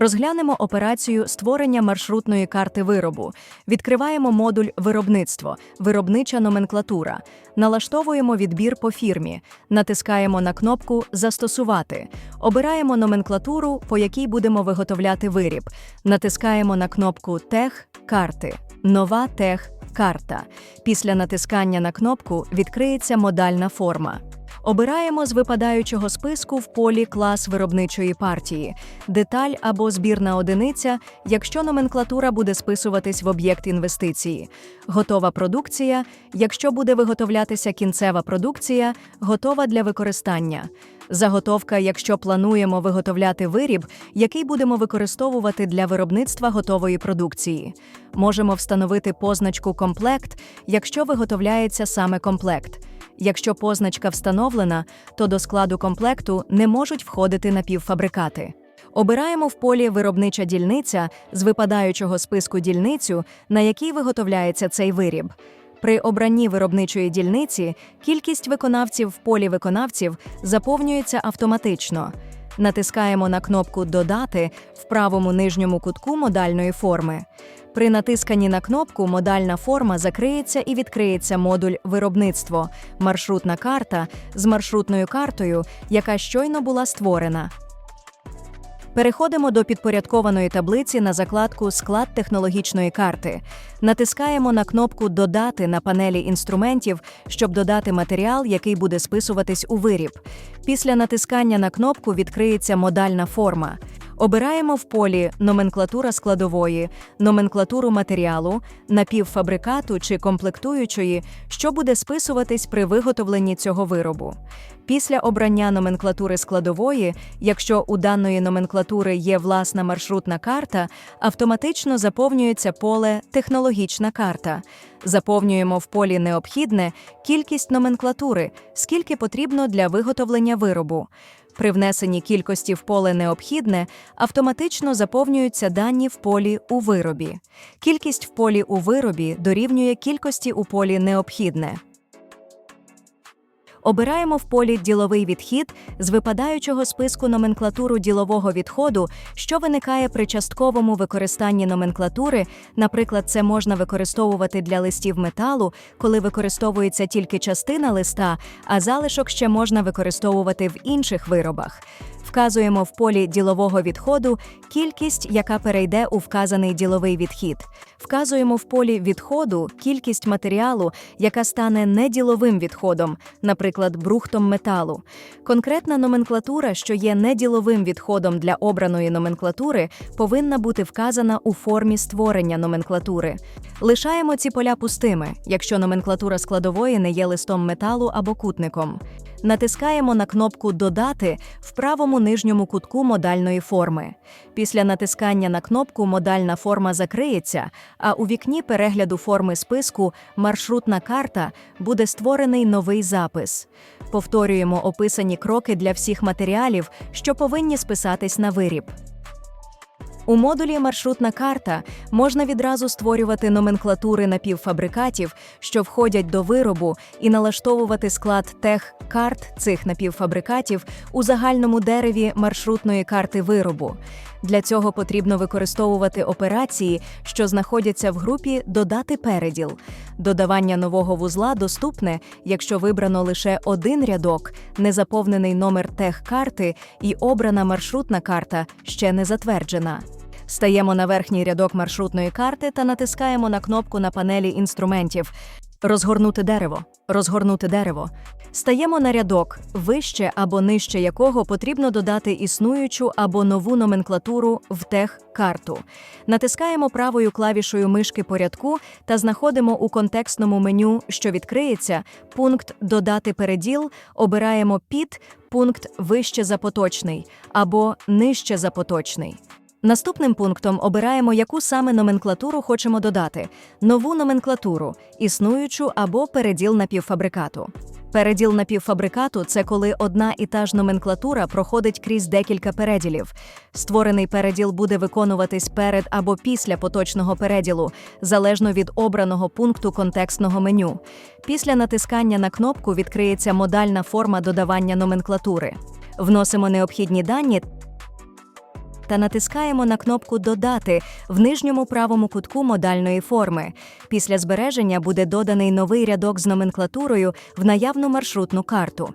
Розглянемо операцію створення маршрутної карти виробу. Відкриваємо модуль Виробництво, виробнича номенклатура. Налаштовуємо відбір по фірмі. Натискаємо на кнопку Застосувати. Обираємо номенклатуру, по якій будемо виготовляти виріб. Натискаємо на кнопку Тех карти. Нова тех карта. Після натискання на кнопку відкриється модальна форма. Обираємо з випадаючого списку в полі клас виробничої партії, деталь або збірна одиниця, якщо номенклатура буде списуватись в об'єкт інвестиції, готова продукція, якщо буде виготовлятися кінцева продукція, готова для використання. Заготовка, якщо плануємо виготовляти виріб, який будемо використовувати для виробництва готової продукції. Можемо встановити позначку комплект, якщо виготовляється саме комплект. Якщо позначка встановлена, то до складу комплекту не можуть входити напівфабрикати. Обираємо в полі Виробнича дільниця з випадаючого списку дільницю, на якій виготовляється цей виріб. При обранні виробничої дільниці кількість виконавців в полі виконавців заповнюється автоматично. Натискаємо на кнопку Додати в правому нижньому кутку модальної форми. При натисканні на кнопку модальна форма закриється і відкриється модуль Виробництво, маршрутна карта з маршрутною картою, яка щойно була створена. Переходимо до підпорядкованої таблиці на закладку Склад технологічної карти. Натискаємо на кнопку Додати на панелі інструментів, щоб додати матеріал, який буде списуватись у виріб. Після натискання на кнопку відкриється модальна форма. Обираємо в полі номенклатура складової, номенклатуру матеріалу, напівфабрикату чи комплектуючої, що буде списуватись при виготовленні цього виробу. Після обрання номенклатури складової, якщо у даної номенклатури є власна маршрутна карта, автоматично заповнюється поле Технологічна карта. Заповнюємо в полі необхідне кількість номенклатури, скільки потрібно для виготовлення виробу. При внесенні кількості в поле необхідне автоматично заповнюються дані в полі у виробі. Кількість в полі у виробі дорівнює кількості у полі необхідне. Обираємо в полі діловий відхід з випадаючого списку номенклатуру ділового відходу, що виникає при частковому використанні номенклатури. Наприклад, це можна використовувати для листів металу, коли використовується тільки частина листа, а залишок ще можна використовувати в інших виробах. Вказуємо в полі ділового відходу кількість, яка перейде у вказаний діловий відхід. Вказуємо в полі відходу кількість матеріалу, яка стане неділовим відходом, наприклад, брухтом металу. Конкретна номенклатура, що є неділовим відходом для обраної номенклатури, повинна бути вказана у формі створення номенклатури. Лишаємо ці поля пустими, якщо номенклатура складової не є листом металу або кутником. Натискаємо на кнопку Додати в правому нижньому кутку модальної форми. Після натискання на кнопку Модальна форма закриється, а у вікні перегляду форми списку Маршрутна карта буде створений новий запис. Повторюємо описані кроки для всіх матеріалів, що повинні списатись на виріб. У модулі Маршрутна карта можна відразу створювати номенклатури напівфабрикатів, що входять до виробу, і налаштовувати склад тех-карт цих напівфабрикатів у загальному дереві маршрутної карти виробу. Для цього потрібно використовувати операції, що знаходяться в групі Додати переділ. Додавання нового вузла доступне, якщо вибрано лише один рядок, не заповнений номер тех-карти і обрана маршрутна карта ще не затверджена. Стаємо на верхній рядок маршрутної карти та натискаємо на кнопку на панелі інструментів Розгорнути дерево. Розгорнути дерево. Стаємо на рядок, вище або нижче якого потрібно додати існуючу або нову номенклатуру в тех-карту. Натискаємо правою клавішою мишки по рядку та знаходимо у контекстному меню, що відкриється, пункт Додати переділ, обираємо під пункт Вище за поточний або Нижче за поточний. Наступним пунктом обираємо, яку саме номенклатуру хочемо додати: нову номенклатуру, існуючу або переділ напівфабрикату. Переділ напівфабрикату це коли одна і та ж номенклатура проходить крізь декілька переділів. Створений переділ буде виконуватись перед або після поточного переділу, залежно від обраного пункту контекстного меню. Після натискання на кнопку відкриється модальна форма додавання номенклатури. Вносимо необхідні дані та натискаємо на кнопку Додати в нижньому правому кутку модальної форми. Після збереження буде доданий новий рядок з номенклатурою в наявну маршрутну карту.